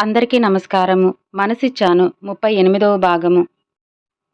అందరికీ నమస్కారము. మనసిచ్చాను ముప్పై ఎనిమిదవ భాగము.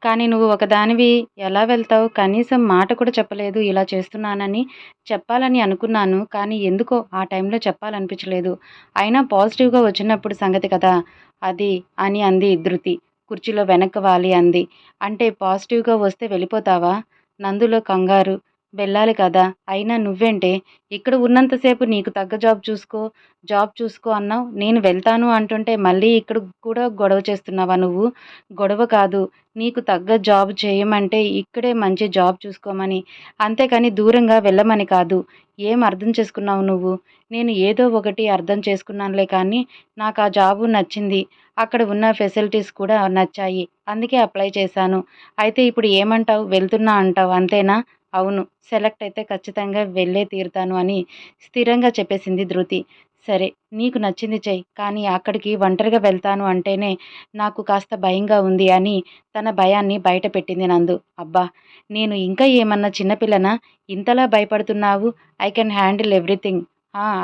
కానీ నువ్వు ఒకదానివి ఎలా వెళ్తావు? కనీసం మాట కూడా చెప్పలేదు. ఇలా చేస్తున్నానని చెప్పాలని అనుకున్నాను. కానీ ఎందుకో ఆ టైంలో చెప్పాలనిపించలేదు. అయినా పాజిటివ్గా వచ్చినప్పుడు సంగతి కదా. అది అని అంది ధృతి కుర్చీలో వెనక్కి వాలి అంది. అంటే పాజిటివ్గా వస్తే వెళ్ళిపోతావా? నందులో కంగారు. వెళ్ళాలి కదా. అయినా నువ్వేంటే ఇక్కడ ఉన్నంతసేపు నీకు తగ్గ జాబ్ చూసుకో జాబ్ చూసుకో అన్నావు. నేను వెళ్తాను అంటుంటే మళ్ళీ ఇక్కడ కూడా గొడవ చేస్తున్నావా నువ్వు? గొడవ కాదు. నీకు తగ్గ జాబ్ చేయమంటే ఇక్కడే మంచి జాబ్ చూసుకోమని. అంతేకాని దూరంగా వెళ్ళమని కాదు. ఏం అర్థం చేసుకున్నావు నువ్వు? నేను ఏదో ఒకటి అర్థం చేసుకున్నానులే కానీ నాకు ఆ జాబు నచ్చింది. అక్కడ ఉన్న ఫెసిలిటీస్ కూడా నచ్చాయి. అందుకే అప్లై చేశాను. అయితే ఇప్పుడు ఏమంటావు? వెళ్తున్నా అంటావు. అంతేనా? అవును సెలెక్ట్ అయితే ఖచ్చితంగా వెళ్ళే తీరుతాను అని స్థిరంగా చెప్పేసింది ధృతి. సరే నీకు నచ్చింది చెయ్యి కానీ అక్కడికి ఒంటరిగా వెళ్తాను అంటేనే నాకు కాస్త భయంగా ఉంది అని తన భయాన్ని బయట పెట్టింది నందు. అబ్బా నేను ఇంకా ఏమన్నా చిన్నపిల్లనా? ఇంతలా భయపడుతున్నావు? I can handle everything.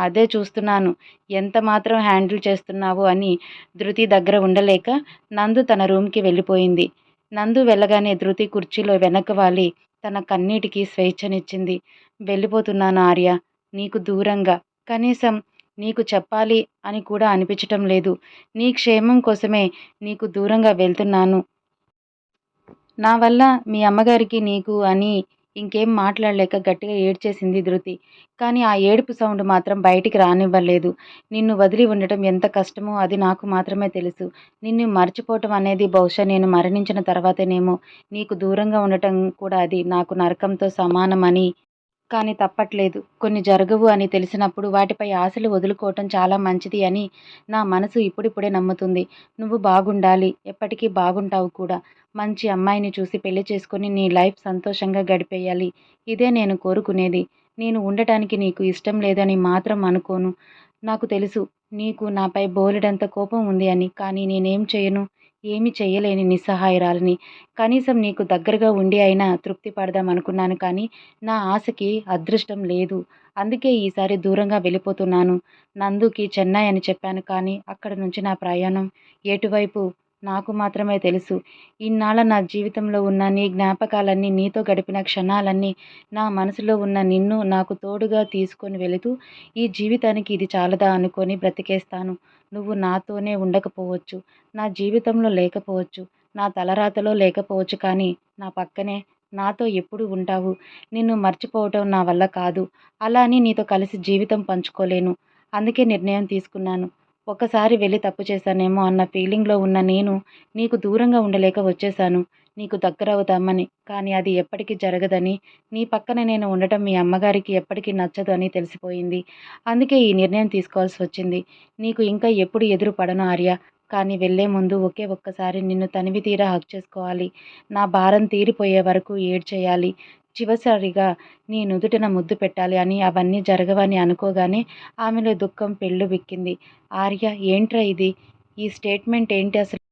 అదే చూస్తున్నాను. ఎంత మాత్రం హ్యాండిల్ చేస్తున్నావు అని ధృతి దగ్గర ఉండలేక నందు తన రూమ్కి వెళ్ళిపోయింది. నందు వెళ్ళగానే ధృతి కుర్చీలో వెనక వాలి తన కన్నీటికి స్వేచ్ఛనిచ్చింది. వెళ్ళిపోతున్నాను ఆర్య నీకు దూరంగా. కనీసం నీకు చెప్పాలి అని కూడా అనిపించటం లేదు. నీ క్షేమం కోసమే నీకు దూరంగా వెళ్తున్నాను. నా వల్ల మీ అమ్మగారికి నీకు అని ఇంకేం మాట్లాడలేక గట్టిగా ఏడ్చేసింది ధృతి. కానీ ఆ ఏడుపు సౌండ్ మాత్రం బయటికి రానివ్వలేదు. నిన్ను వదిలి ఉండటం ఎంత కష్టమో అది నాకు మాత్రమే తెలుసు. నిన్ను మర్చిపోవటం అనేది బహుశా నేను మరణించిన తర్వాతనేమో. నీకు దూరంగా ఉండటం కూడా అది నాకు నరకంతో సమానమని కానీ తప్పట్లేదు. కొన్ని జరగవు అని తెలిసినప్పుడు వాటిపై ఆశలు వదులుకోవటం చాలా మంచిది అని నా మనసు ఇప్పుడిప్పుడే నమ్ముతుంది. నువ్వు బాగుండాలి. ఎప్పటికీ బాగుంటావు కూడా. మంచి అమ్మాయిని చూసి పెళ్ళి చేసుకుని నీ లైఫ్ సంతోషంగా గడిపేయాలి. ఇదే నేను కోరుకునేది. నేను ఉండటానికి నీకు ఇష్టం లేదని మాత్రం అనుకోను. నాకు తెలుసు. నీకు నాపై బోలెడంత కోపం ఉంది అని. కానీ నేనేం చేయను? ఏమి చేయలేని నిస్సహాయరాలని. కనీసం నీకు దగ్గరగా ఉండి అయినా తృప్తి పడదాం అనుకున్నాను కానీ నా ఆశకి అదృష్టం లేదు. అందుకే ఈసారి దూరంగా వెళ్ళిపోతున్నాను. నందుకి చెన్నై అని చెప్పాను కానీ అక్కడ నుంచి నా ప్రయాణం ఎటువైపు? నాకు మాత్రమే తెలుసు. ఇన్నాళ్ళ నా జీవితంలో ఉన్న నీ జ్ఞాపకాలన్నీ నీతో గడిపిన క్షణాలన్నీ నా మనసులో ఉన్న నిన్ను నాకు తోడుగా తీసుకొని వెళుతూ ఈ జీవితానికి ఇది చాలదా అనుకొని బ్రతికేస్తాను. నువ్వు నాతోనే ఉండకపోవచ్చు నా జీవితంలో లేకపోవచ్చు నా తలరాతలో లేకపోవచ్చు కానీ నా పక్కనే నాతో ఎప్పుడు ఉంటావు? నిన్ను మర్చిపోవటం నా వల్ల కాదు. అలా అని నీతో కలిసి జీవితం పంచుకోలేను. అందుకే నిర్ణయం తీసుకున్నాను. ఒక్కసారి వెళ్ళి తప్పు చేశానేమో అన్న ఫీలింగ్లో ఉన్న నేను నీకు దూరంగా ఉండలేక వచ్చేశాను. నీకు దగ్గరవుతామని కానీ అది ఎప్పటికీ జరగదని. నీ పక్కన నేను ఉండటం మీ అమ్మగారికి ఎప్పటికీ నచ్చదు అని తెలిసిపోయింది. అందుకే ఈ నిర్ణయం తీసుకోవాల్సి వచ్చింది. నీకు ఇంకా ఎప్పుడు ఎదురు పడను ఆర్య. కానీ వెళ్ళే ముందు ఒకే ఒక్కసారి నిన్ను తనివి తీరా హక్ చేసుకోవాలి. నా భారం తీరిపోయే వరకు ఏడ్ చేయాలి. చివరిసారిగా నీ నుదుటిన ముద్దు పెట్టాలి అని అవన్నీ జరగవని అనుకోగానే ఆమెలో దుఃఖం పెళ్ళు బిక్కింది ఆర్య ఏంట్రా ఇది? ఈ స్టేట్మెంట్ ఏంటి అసలు?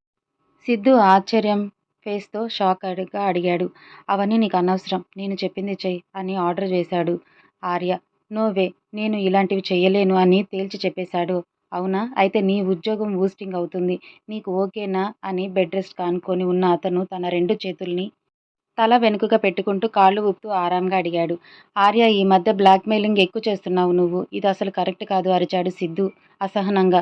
సిద్ధు ఆశ్చర్యం ఫేస్తో షాక్గా అడిగాడు. అవన్నీ నీకు అనవసరం. నేను చెప్పింది చెయ్యి అని ఆర్డర్ చేశాడు. ఆర్య నోవే నేను ఇలాంటివి చేయలేను అని తేల్చి చెప్పేశాడు. అవునా? అయితే నీ ఉద్యోగం ఊస్టింగ్ అవుతుంది. నీకు ఓకేనా? అని బెడ్ రెస్ట్ కానుకొని ఉన్న అతను తన రెండు చేతుల్ని తల వెనుకగా పెట్టుకుంటూ కాళ్ళు ఊపుతూ ఆరాంగా అడిగాడు. ఆర్య ఈ మధ్య బ్లాక్మెయిలింగ్ ఎక్కువ చేస్తున్నావు నువ్వు. ఇది అసలు కరెక్ట్ కాదు అరిచాడు సిద్ధు అసహనంగా.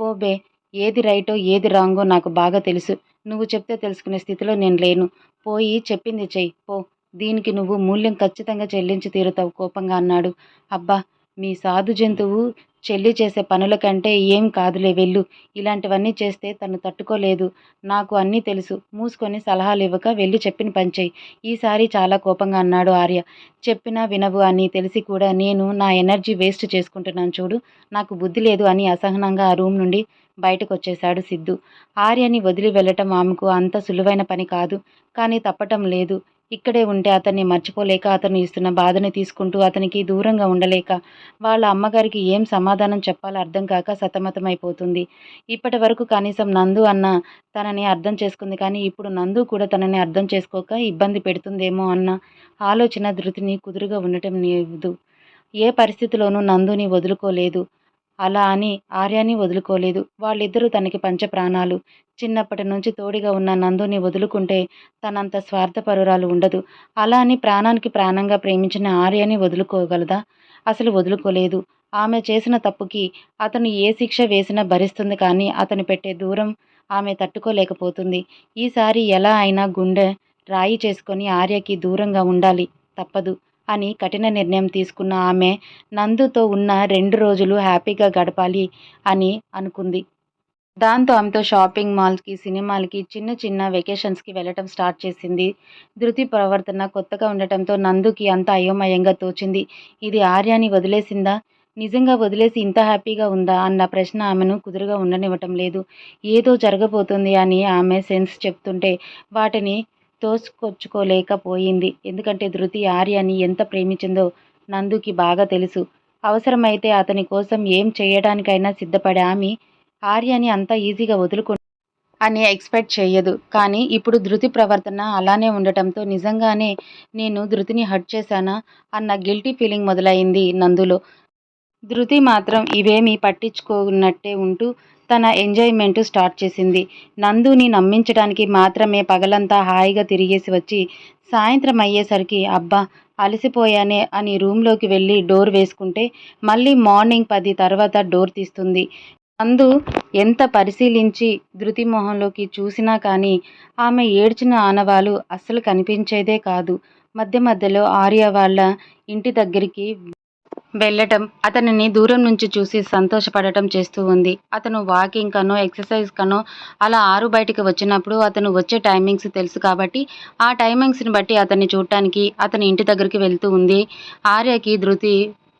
పోబే ఏది రైటో ఏది రాంగో నాకు బాగా తెలుసు. నువ్వు చెప్తే తెలుసుకునే స్థితిలో నేను లేను. పోయి చెప్పింది చెయ్యి. పో. దీనికి నువ్వు మూల్యం ఖచ్చితంగా చెల్లించి తీరుతావు కోపంగా అన్నాడు. అబ్బా మీ సాధు జంతువు చెల్లి చేసే పనుల కంటే ఏం కాదులే వెళ్ళు. ఇలాంటివన్నీ చేస్తే తను తట్టుకోలేదు. నాకు అన్నీ తెలుసు. మూసుకొని సలహాలు ఇవ్వక వెళ్ళి చెప్పిన పంచేయి ఈసారి చాలా కోపంగా అన్నాడు ఆర్య. చెప్పినా వినవు అని తెలిసి కూడా నేను నా ఎనర్జీ వేస్ట్ చేసుకుంటున్నాను చూడు. నాకు బుద్ధి లేదు అని అసహనంగా ఆ రూమ్ నుండి బయటకు వచ్చేశాడు సిద్ధు. ఆర్యని వదిలి వెళ్ళటం ఆమెకు అంత సులువైన పని కాదు. కానీ తప్పటం లేదు. ఇక్కడే ఉంటే అతన్ని మర్చిపోలేక అతను ఇస్తున్న బాధని తీసుకుంటూ అతనికి దూరంగా ఉండలేక వాళ్ళ అమ్మగారికి ఏం సమాధానం చెప్పాలో అర్థం కాక సతమతమైపోతుంది. ఇప్పటి వరకు కనీసం నందు అన్న తనని అర్థం చేసుకుంది కానీ ఇప్పుడు నందు కూడా తనని అర్థం చేసుకోక ఇబ్బంది పెడుతుందేమో అన్న ఆలోచన ధృతిని కుదురుగా ఉండటం లేదు. ఏ పరిస్థితిలోనూ నందుని వదులుకోలేదు. అలా అని ఆర్యాని వదులుకోలేదు. వాళ్ళిద్దరూ తనకి పంచప్రాణాలు. చిన్నప్పటి నుంచి తోడిగా ఉన్న నందుని వదులుకుంటే తనంత స్వార్థపరురాలు ఉండదు. అలా అని ప్రాణానికి ప్రాణంగా ప్రేమించిన ఆర్యని వదులుకోగలదా? అసలు వదులుకోలేదు. ఆమె చేసిన తప్పుకి అతను ఏ శిక్ష వేసినా భరిస్తుంది కానీ అతను పెట్టే దూరం ఆమె తట్టుకోలేకపోతుంది. ఈసారి ఎలా అయినా గుండె రాయి చేసుకొని ఆర్యకి దూరంగా ఉండాలి. తప్పదు అని కఠిన నిర్ణయం తీసుకున్న ఆమె నందుతో ఉన్న రెండు రోజులు హ్యాపీగా గడపాలి అని అనుకుంది. దాంతో ఆమెతో షాపింగ్ మాల్స్కి సినిమాలకి చిన్న చిన్న వెకేషన్స్కి వెళ్ళటం స్టార్ట్ చేసింది. ధృతి ప్రవర్తన కొత్తగా ఉండటంతో నందుకి అంత అయోమయంగా తోచింది. ఇది ఆర్యాని వదిలేసిందా? నిజంగా వదిలేసి ఇంత హ్యాపీగా ఉందా? అన్న ప్రశ్న ఆమెను కుదురుగా ఉండనివ్వటం లేదు. ఏదో జరగబోతుంది అని ఆమె సెన్స్ చెప్తుంటే వాటిని తోసుకొచ్చుకోలేకపోయింది. ఎందుకంటే ధృతి ఆర్యాని ఎంత ప్రేమించిందో నందుకి బాగా తెలుసు. అవసరమైతే అతని కోసం ఏం చేయడానికైనా సిద్ధపడే ఆమె ఆర్యని అంత ఈజీగా వదులుకు అని ఎక్స్పెక్ట్ చేయదు కానీ ఇప్పుడు ధృతి ప్రవర్తన అలానే ఉండటంతో నిజంగానే నేను ధృతిని హర్ట్ చేశానా అన్న గిల్టీ ఫీలింగ్ మొదలైంది నందులో. ధృతి మాత్రం ఇవేమీ పట్టించుకున్నట్టే ఉంటూ తన ఎంజాయ్మెంట్ స్టార్ట్ చేసింది. నందుని నమ్మించడానికి మాత్రమే పగలంతా హాయిగా తిరిగేసి వచ్చి సాయంత్రం అయ్యేసరికి అబ్బా అలసిపోయానే అని రూమ్లోకి వెళ్ళి డోర్ వేసుకుంటే మళ్ళీ మార్నింగ్ పది తర్వాత డోర్ తీస్తుంది. అందు ఎంత పరిశీలించి ధృతి మొహంలోకి చూసినా కానీ ఆమె ఏడ్చిన ఆనవాలు అస్సలు కనిపించేదే కాదు. మధ్య మధ్యలో ఆర్య వాళ్ళ ఇంటి దగ్గరికి వెళ్ళటం అతనిని దూరం నుంచి చూసి సంతోషపడటం చేస్తూ ఉంది. అతను వాకింగ్ కనో ఎక్సర్సైజ్ కనో అలా ఆరు బయటికి వచ్చినప్పుడు అతను వచ్చే టైమింగ్స్ తెలుసు కాబట్టి ఆ టైమింగ్స్ని బట్టి అతన్ని చూడటానికి అతని ఇంటి దగ్గరికి వెళ్తూ ఉంది. ఆర్యకి ధృతి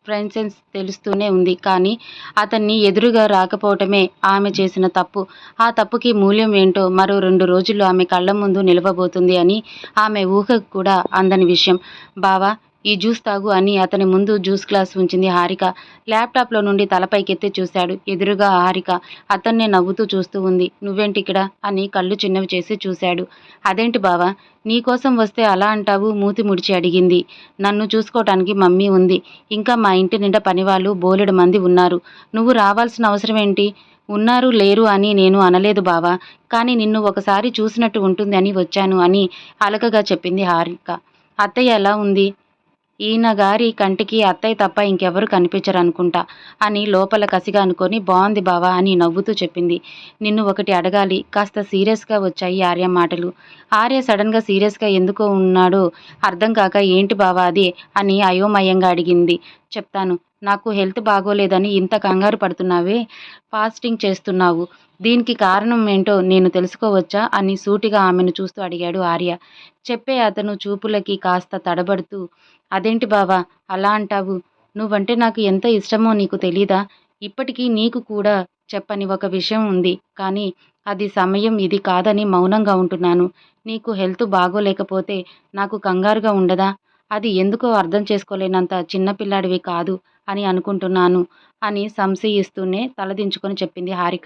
ఫ్రెండ్సెన్స్ తెలుస్తూనే ఉంది. కానీ అతన్ని ఎదురుగా రాకపోవటమే ఆమె చేసిన తప్పు. ఆ తప్పుకి మూల్యం ఏంటో మరో రెండు రోజులు ఆమె కళ్ళ ముందు నిలవబోతుంది అని ఆమె ఊహకు కూడా అందని విషయం. బావా ఈ జ్యూస్ తాగు అని అతని ముందు జ్యూస్ గ్లాస్ ఉంచింది హారిక. ల్యాప్టాప్లో నుండి తలపైకెత్తి చూశాడు. ఎదురుగా హారిక అతన్నే నవ్వుతూ చూస్తూ ఉంది. నువ్వేంటి ఇక్కడ అని కళ్ళు చిన్నవి చేసి చూశాడు. అదేంటి బావా? నీకోసం వస్తే అలా అంటావు? మూతి ముడిచి అడిగింది. నన్ను చూసుకోవటానికి మమ్మీ ఉంది. ఇంకా మా ఇంటి నిండా పనివాళ్ళు బోలెడు మంది ఉన్నారు. నువ్వు రావాల్సిన అవసరం ఏంటి ఉన్నారు లేరు అని నేను అనలేదు బావా. కానీ నిన్ను ఒకసారి చూసినట్టు ఉంటుంది అని వచ్చాను అని అలకగా చెప్పింది హారిక. అత్తయ్య ఎలా ఉంది? ఈయన గారి కంటికి అత్తయ్య తప్ప ఇంకెవరు కనిపించరు అనుకుంటా అని లోపల కసిగా అనుకొని బాగుంది బావా అని నవ్వుతూ చెప్పింది. నిన్ను ఒకటి అడగాలి. కాస్త సీరియస్గా వచ్చాయి ఆర్య మాటలు. ఆర్య సడన్గా సీరియస్గా ఎందుకో ఉన్నాడో అర్థం కాక ఏంటి బావా అది అని అయోమయంగా అడిగింది. చెప్తాను. నాకు హెల్త్ బాగోలేదని ఇంత కంగారు పడుతున్నావే? ఫాస్టింగ్ చేస్తున్నావు. దీనికి కారణం ఏంటో నేను తెలుసుకోవచ్చా? అని సూటిగా ఆమెను చూస్తూ అడిగాడు ఆర్య. చెప్పే అతను చూపులకి కాస్త తడబడుతూ అదేంటి బావా? అలా అంటావు? నువ్వంటే నాకు ఎంత ఇష్టమో నీకు తెలీదా? ఇప్పటికీ నీకు కూడా చెప్పని ఒక విషయం ఉంది. కానీ అది సమయం ఇది కాదని మౌనంగా ఉంటున్నాను. నీకు హెల్త్ బాగోలేకపోతే నాకు కంగారుగా ఉండదా? అది ఎందుకో అర్థం చేసుకోలేనంత చిన్నపిల్లాడివి కాదు. అని అనుకుంటున్నాను అని సంశయిస్తూనే తలదించుకొని చెప్పింది హారిక.